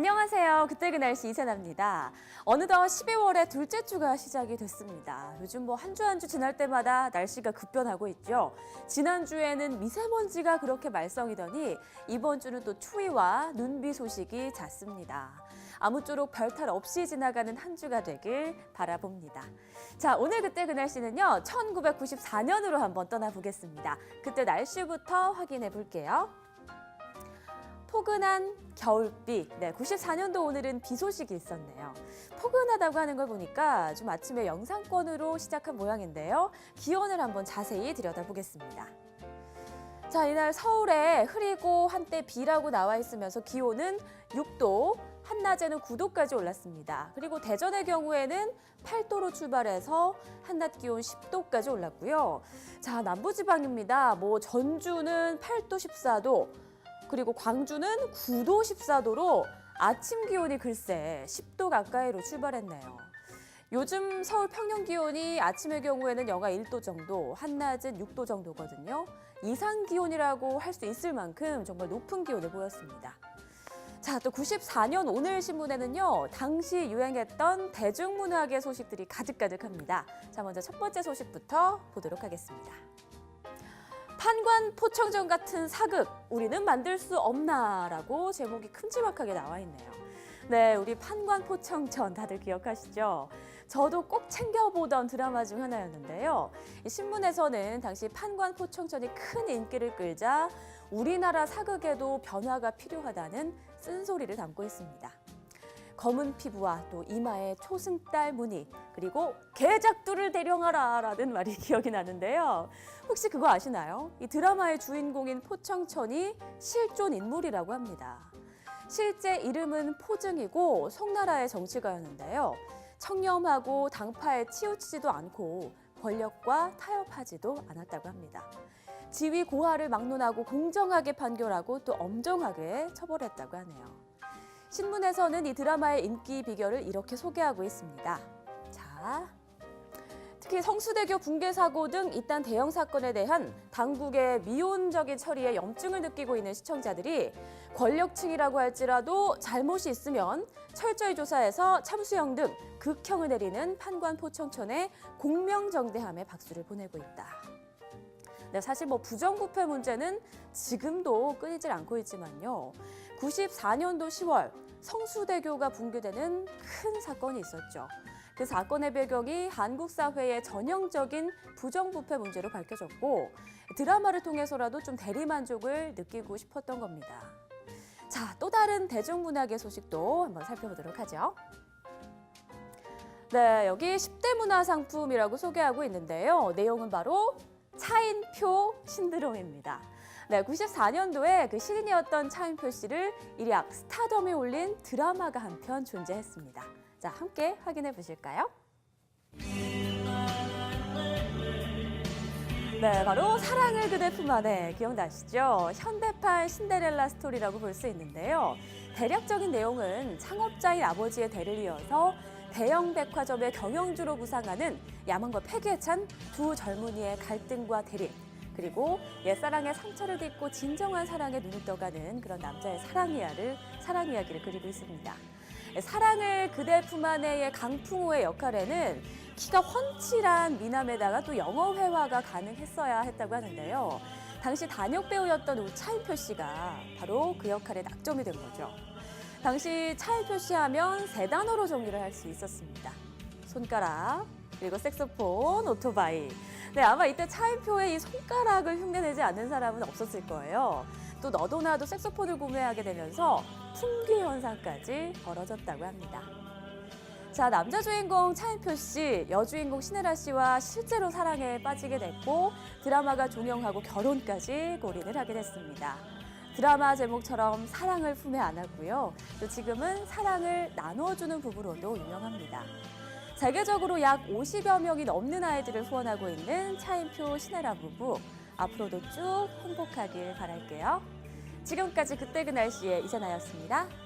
안녕하세요. 그때 그 날씨 이세나입니다. 어느덧 12월의 둘째 주가 시작이 됐습니다. 요즘 뭐 한 주 한 주 지날 때마다 날씨가 급변하고 있죠. 지난주에는 미세먼지가 그렇게 말썽이더니 이번 주는 또 추위와 눈비 소식이 잦습니다. 아무쪼록 별탈 없이 지나가는 한 주가 되길 바라봅니다. 자, 오늘 그때 그 날씨는요. 1994년으로 한번 떠나보겠습니다. 그때 날씨부터 확인해 볼게요. 포근한 겨울비. 네, 94년도 오늘은 비 소식이 있었네요. 포근하다고 하는 걸 보니까 좀 아침에 영상권으로 시작한 모양인데요. 기온을 한번 자세히 들여다보겠습니다. 자, 이날 서울에 흐리고 한때 비라고 나와 있으면서 기온은 6도, 한낮에는 9도까지 올랐습니다. 그리고 대전의 경우에는 8도로 출발해서 한낮 기온 10도까지 올랐고요. 자, 남부지방입니다. 뭐 전주는 8도, 14도, 그리고 광주는 9도 14도로 아침 기온이 글쎄 10도 가까이로 출발했네요. 요즘 서울 평년 기온이 아침의 경우에는 영하 1도 정도, 한낮은 6도 정도거든요. 이상 기온이라고 할 수 있을 만큼 정말 높은 기온을 보였습니다. 자, 또 94년 오늘 신문에는요, 당시 유행했던 대중문학의 소식들이 가득가득합니다. 자, 먼저 첫 번째 소식부터 보도록 하겠습니다. 판관 포청전 같은 사극 우리는 만들 수 없나라고 제목이 큼지막하게 나와 있네요. 네, 우리 판관 포청천 다들 기억하시죠? 저도 꼭 챙겨보던 드라마 중 하나였는데요. 이 신문에서는 당시 판관 포청천이 큰 인기를 끌자 우리나라 사극에도 변화가 필요하다는 쓴소리를 담고 있습니다. 검은 피부와 또 이마에 초승달 무늬 그리고 개작두를 대령하라라는 말이 기억이 나는데요. 혹시 그거 아시나요? 이 드라마의 주인공인 포청천이 실존 인물이라고 합니다. 실제 이름은 포증이고 송나라의 정치가였는데요. 청렴하고 당파에 치우치지도 않고 권력과 타협하지도 않았다고 합니다. 지위 고하를 막론하고 공정하게 판결하고 또 엄정하게 처벌했다고 하네요. 신문에서는 이 드라마의 인기 비결을 이렇게 소개하고 있습니다. 자, 특히 성수대교 붕괴 사고 등 이딴 대형 사건에 대한 당국의 미온적인 처리에 염증을 느끼고 있는 시청자들이 권력층이라고 할지라도 잘못이 있으면 철저히 조사해서 참수형 등 극형을 내리는 판관 포청천의 공명정대함에 박수를 보내고 있다. 네, 사실 뭐 부정부패 문제는 지금도 끊이질 않고 있지만요. 94년도 10월 성수대교가 붕괴되는 큰 사건이 있었죠. 그 사건의 배경이 한국 사회의 전형적인 부정부패 문제로 밝혀졌고 드라마를 통해서라도 좀 대리만족을 느끼고 싶었던 겁니다. 자, 또 다른 대중문학의 소식도 한번 살펴보도록 하죠. 네, 여기 10대 문화상품이라고 소개하고 있는데요. 내용은 바로 차인표 신드롬입니다. 네, 94년도에 그 신인이었던 차인표 씨를 일약 스타덤에 올린 드라마가 한 편 존재했습니다. 자, 함께 확인해 보실까요? 네, 바로 사랑을 그대 품 안에 기억나시죠? 현대판 신데렐라 스토리라고 볼 수 있는데요. 대략적인 내용은 창업자인 아버지의 대를 이어서 대형 백화점의 경영주로 부상하는 야망과 패기에 찬 두 젊은이의 갈등과 대립, 그리고 옛사랑의 상처를 딛고 진정한 사랑에 눈을 떠가는 그런 남자의 사랑 이야기를, 사랑 이야기를 그리고 있습니다. 사랑을 그대 품 안에의 강풍호의 역할에는 키가 훤칠한 미남에다가 또 영어 회화가 가능했어야 했다고 하는데요. 당시 단역 배우였던 우리 차인표 씨가 바로 그 역할의 낙점이 된 거죠. 당시 차인표 씨 하면 세 단어로 정리를 할 수 있었습니다. 손가락, 그리고 색소폰, 오토바이. 네, 아마 이때 차인표의 이 손가락을 흉내내지 않는 사람은 없었을 거예요. 또 너도나도 색소폰을 구매하게 되면서 품귀 현상까지 벌어졌다고 합니다. 자, 남자 주인공 차인표 씨, 여주인공 신혜라 씨와 실제로 사랑에 빠지게 됐고 드라마가 종영하고 결혼까지 골인을 하게 됐습니다. 드라마 제목처럼 사랑을 품에 안았고요. 또 지금은 사랑을 나눠주는 부부로도 유명합니다. 세계적으로 약 50여 명이 넘는 아이들을 후원하고 있는 차인표 신혜라 부부. 앞으로도 쭉 행복하길 바랄게요. 지금까지 그때 그 날씨의 이사나였습니다.